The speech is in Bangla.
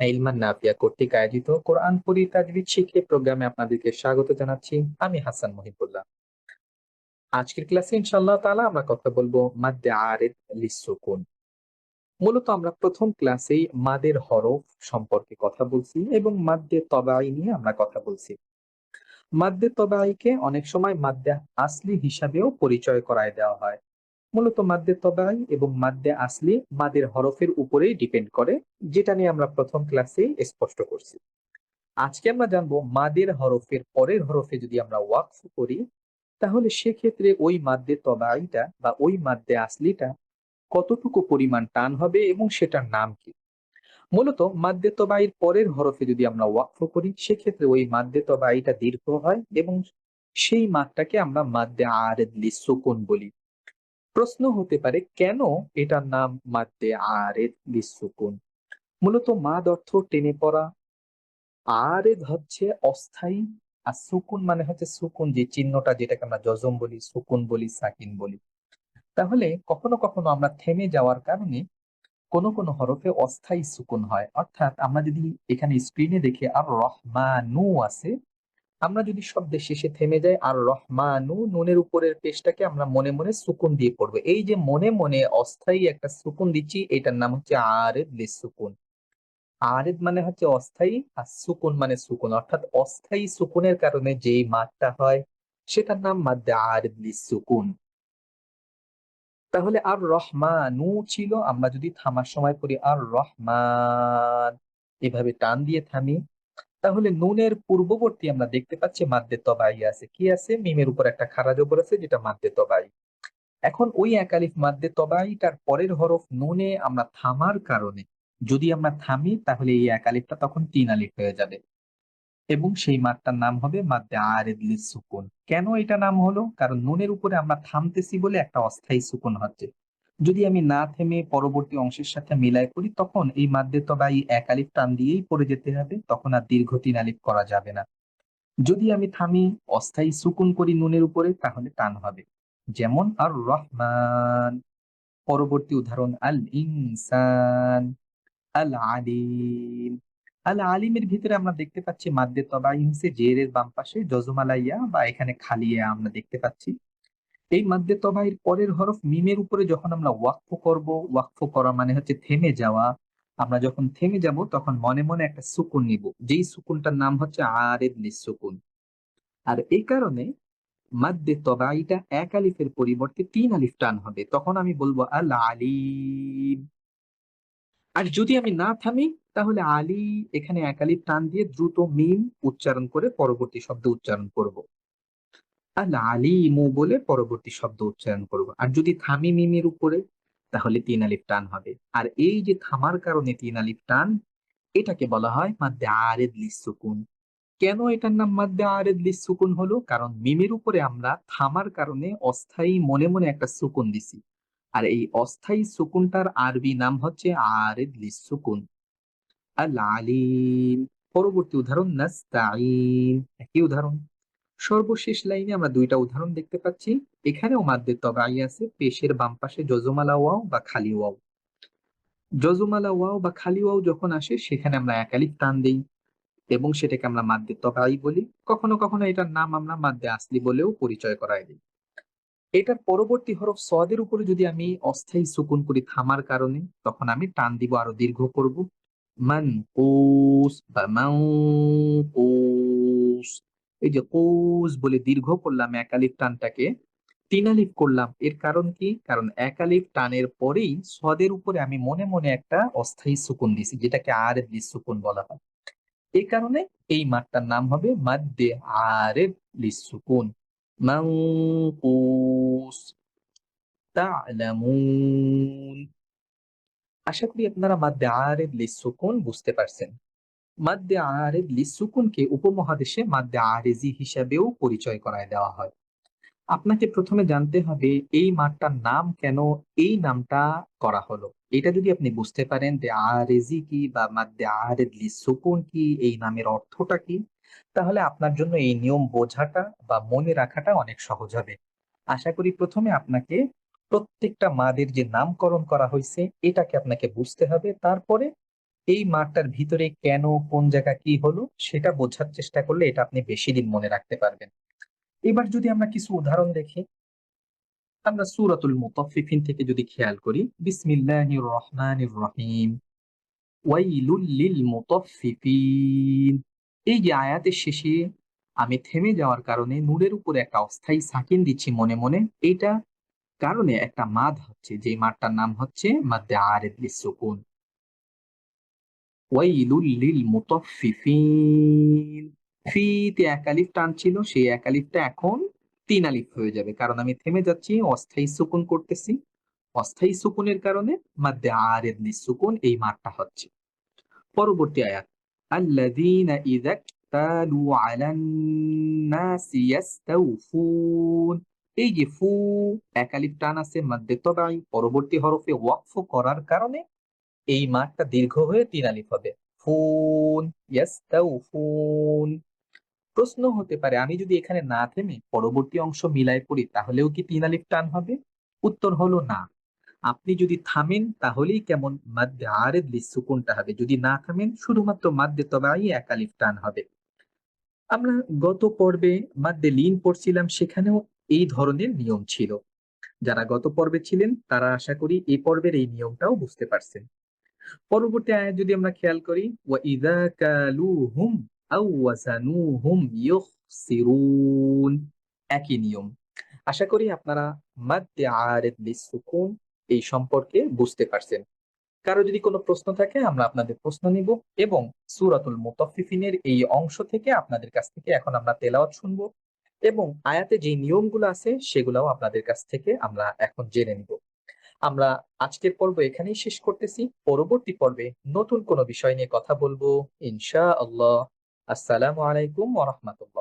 ইলমান নাফিয়া কর্তৃক আয়োজিত কোরআন পড়ি তাজবিদ শিখে প্রোগ্রামে আপনাদেরকে স্বাগত জানাচ্ছি। আমি হাসান মহিবুল্লাহ। আজকের ক্লাসে ইনশাআল্লাহ তাআলা আমরা কথা বলব মাদ্দে আরিদ লিসুকুন মূলত আমরা প্রথম ক্লাসেই মাদের হরফ সম্পর্কে কথা বলছি এবং মাদ্দে তবাই নিয়ে আমরা কথা বলছি। মাদ্দে তবাইকে অনেক সময় মাদ্দে আসলি হিসাবেও পরিচয় করায় দেওয়া হয়। মূলত মাদ্দে তবাই এবং মাদ্দে আসলি মাদের হরফের উপরেই ডিপেন্ড করে, যেটা নিয়ে আমরা প্রথম ক্লাসে স্পষ্ট করছি। আজকে আমরা জানব মাদের হরফের পরের হরফে যদি আমরা ওয়াকফ করি, তাহলে সেক্ষেত্রে ওই মাদ্দে তবাইটা বা ওই মাদ্দে আসলিটা কতটুকু পরিমাণ টান হবে এবং সেটার নাম কি? মূলত মাদ্দে তবাইয়ের পরের হরফে যদি আমরা ওয়াকফ করি, সেক্ষেত্রে ওই মাদ্দে তবাইটা দীর্ঘ হয় এবং সেই মাদটাকে আমরা মাদ্দে আরেদলি সুকুন বলি। প্রশ্ন হতে পারে, কেন এটার নাম মাদ্দে আরেদ লিসুকুন মূলত মাদ অর্থ টেনে পড়া। আরেদ হচ্ছে অস্থায়ী, আর সুকুন মানে হচ্ছে সুকুন, যে চিহ্নটা যেটাকে আমরা জজম বলি, সুকুন বলি, সাকিন বলি। তাহলে কখনো কখনো আমরা থেমে যাওয়ার কারণে কোনো কোনো হরফে অস্থায়ী সুকুন হয়। অর্থাৎ আমরা যদি এখানে স্ক্রিনে দেখি, আর রহমানু আছে আমরা যদি শব্দের শেষে থেমে যাই, আর রহমানু নুনের উপরের পেশটাকে আমরা মনে মনে সুকুন দিয়ে পড়ব। এই যে মনে মনে অস্থায়ী একটা সুকুন দিচ্ছি, এটার নাম হচ্ছে আরেদ সুকুন। আরেদ মানে হচ্ছে অস্থায়ী, আর সুকুন মানে সুকুন। অর্থাৎ অস্থায়ী সুকুনের কারণে যেই মাদটা হয়, সেটার নাম মাদ্দে আরেদ সুকুন। তাহলে আর রহমানু ছিল, আমরা যদি থামার সময় করি আর রহমান। এভাবে টান দিয়ে থামি। তাহলে নুনের পূর্ববর্তী আমরা দেখতে পাচ্ছি মাদ্দে তবাই আছে। কি আছে? মিমের উপর একটা খারা জবর আছে, যেটা মাদ্দে তবাই। এখন ওই একালিফ মাদ্দে তবাইটার পরের হরফ নুনে আমরা থামার কারণে, যদি আমরা থামি, তাহলে এই একালিফটা তখন তিন আলিফ হয়ে যাবে। এবং সেই মাঠটার নাম হবে মাদ্দে আরেদলি সুকুন কেন এটা নাম হলো? কারণ নুনের উপরে আমরা থামতেছি বলে একটা অস্থায়ী সুকুন হচ্ছে। যদি আমি না থেমে পরবর্তী অংশের সাথে মিলাই করি, তখন এই মাদ্দে তবাই এক আলিফ টান দিয়েই পড়ে যেতে হবে, তখন আর দীর্ঘ তিন আলিফ করা যাবে না। যদি আমি থামি, অস্থায়ী সুকুন করি নুনের উপরে, তাহলে টান হবে। যেমন আর রহমান পরবর্তী উদাহরণ আল ইনসান আল আলিম আল আলিমের ভিতরে আমরা দেখতে পাচ্ছি মাদ্দে তবাই হচ্ছে জেরের বাম পাশে জজমালাইয়া বা এখানে খালিয়া আমরা দেখতে পাচ্ছি। এই মাদ্দে তবাইয়ের পরের হরফ মিমের উপরে যখন আমরা ওয়াকফ করব, ওয়াকফ করা মানে হচ্ছে থেমে যাওয়া। আমরা যখন থেমে যাব, তখন মনে মনে একটা সুকুন নিব। যেই সুকুনটার নাম হচ্ছে আরেদ সুকুন। আর এই কারণে মাদ্দে তবাইটা এক আলিফের পরিবর্তে তিন আলিফ টান হবে। তখন আমি বলব আল আলিম। আর যদি আমি না থামি, তাহলে আলী এখানে এক আলিফ টান দিয়ে দ্রুত মিম উচ্চারণ করে পরবর্তী শব্দ উচ্চারণ করব। আল আলিমু বলে পরবর্তী শব্দ উচ্চারণ করব। আর যদি থামি মিমের উপরে, তাহলে তিন আলিফ টান হবে। আর এই যে থামার কারণে তিন আলিফ টান, এটাকে বলা হয় মাদ্দে আরেদ লিসুকুন কেন এটার নাম মাদ্দে আরেদ লিসুকুন হলো? কারণ মিমের উপরে আমরা থামার কারণে অস্থায়ী মনে মনে একটা সুকুন দিছি। আর এই অস্থায়ী সুকুনটার আরবি নাম হচ্ছে আরেদ লিসুকুন আল আলিম। পরবর্তী উদাহরণ নাস্তাইন একই উদাহরণ। সর্বশেষ লাইনে আমরা দুইটা উদাহরণ দেখতে পাচ্ছি। এখানেও মাদ্দের তবাই আছে, পেশের বাম পাশে ওয়াও বা খালি ওয়াও। জজমালা ওয়াও বা খালি ওয়াও যখন আসে, সেখানে আমরা একালিক টান দেই এবং সেটাকে আমরা মাদ্দের তবাই বলি। কখনো কখনো এটার নাম আমরা মাদ্দে আসলি বলেও পরিচয় করাই দিই। এটার পরবর্তী হরফ সদের উপরে যদি আমি অস্থায়ী সুকুন করি থামার কারণে, তখন আমি টান দিব আরও দীর্ঘ করব। মান কুস বা মাউ কুস। এই যে কৌস বলে দীর্ঘ করলাম একালিফ টানটাকে, তিন আলিফ করলাম। এর কারণ কি? কারণ একালিফ টানের পরেই সদের উপরে আমি মনে মনে একটা অস্থায়ী সুকুন দিছি যেটাকে আর সুকুন বলা হয়। এই কারণে এই মাঠটার নাম হবে মাদ্দে আরেব লিসুকুন মাউকুস তা'লামুন। আশা করি আপনারা মাদ্দে আরেব লিসুকুন বুঝতে পারছেন। মাদ্দে আরেদ লিসুকুনকে উপমহাদেশে মাদ্দে আরেজি হিসাবেও পরিচয় করায় দেওয়া হয়। আপনাকে প্রথমে জানতে হবে এই মাঠটার নাম কেন এই নামটা করা হলো। এটা যদি আপনি বুঝতে পারেন যে আরেজি কি বা মাদ্দে আরেদ লিসুকুন কি, এই নামের অর্থটা কি, তাহলে আপনার জন্য এই নিয়ম বোঝাটা বা মনে রাখাটা অনেক সহজ হবে। আশা করি প্রথমে আপনাকে প্রত্যেকটা মাদের যে নামকরণ করা হয়েছে, এটাকে আপনাকে বুঝতে হবে। তারপরে এই মাঠটার ভিতরে কেন, কোন জায়গা, কি হলো, সেটা বোঝার চেষ্টা করলে এটা আপনি বেশি দিন মনে রাখতে পারবেন। এবার যদি আমরা কিছু উদাহরণ দেখি, আমরা সূরাতুল মুতাফফিফিন থেকে যদি খেয়াল করি, বিসমিল্লাহির রহমানির রহিম, ওয়াইলুল লিল মুতাফফিফিন। এই যে আয়াতের শেষে আমি থেমে যাওয়ার কারণে নূরের উপরে একটা অস্থায়ী সাকিন দিচ্ছি মনে মনে, এইটা কারণে একটা মাদ হচ্ছে যে মাদটার নাম হচ্ছে মাদ্দে আরেদ লিসুকুন ওয়াইলুল লিল মুতাফফিফিন ফিতে এক আলিফ টান ছিল, সেই এক আলিফটা এখন তিন আলিফ হয়ে যাবে। কারণ আমি থেমে যাচ্ছি, অস্থায়ী সুকুন করতেছি। অস্থায়ী সুকুনের কারণে মাদ্দে আরেদ লিসুকুন এই মাদটা হচ্ছে। পরবর্তী আয়াত, আল্লাযীনা ইযা তালু আলান নাসি ইয়াস্তাউফুন। এই যে ফু, এক আলিফ টান আছে মাদ্দে তবাই পরবর্তী হরফে ওয়াকফ করার কারণে এই মাঠটা দীর্ঘ হয়ে তিন আলিফ হবে। ফুন, ইয়াস্তাউফুন। প্রশ্ন হতে পারে, আমি যদি এখানে না থেমে পরবর্তী অংশ মিলাই পড়ি, তাহলেও কি তিন আলিফ টান হবে? উত্তর হলো না। আপনি যদি থামেন, তাহলেই কেমন মাদ্দে আরেদ লিসুকুনটা হবে। যদি না থামেন, শুধুমাত্র মাদ্দে তবাই এক আলিফ টান হবে। আমরা গত পর্বে মাদ্দে লিন পড়ছিলাম, সেখানেও এই ধরনের নিয়ম ছিল। যারা গত পর্বে ছিলেন, তারা আশা করি এই পর্বের এই নিয়মটাও বুঝতে পারছেন। পরবর্তী আয়াত যদি আমরা খেয়াল করি, ওয়া কালুহুম আও ইউখসিরুন একই নিয়ম। আশা করি আপনারা লিসুকুন এই সম্পর্কে বুঝতে পারছেন। কারও যদি কোনো প্রশ্ন থাকে, আমরা আপনাদের প্রশ্ন নিব এবং সূরাতুল মুতাফফিফিনের এই অংশ থেকে আপনাদের কাছ থেকে এখন আমরা তেলাওয়াত শুনব এবং আয়াতে যে নিয়মগুলো আছে, সেগুলাও আপনাদের কাছ থেকে আমরা এখন জেনে নিব। আমরা আজকের পর্ব এখানেই শেষ করতেছি। পরবর্তী পর্বে নতুন কোনো বিষয় নিয়ে কথা বলব ইনশা আল্লাহ আসসালামু আলাইকুম ওয়া রাহমাতুল্লাহ।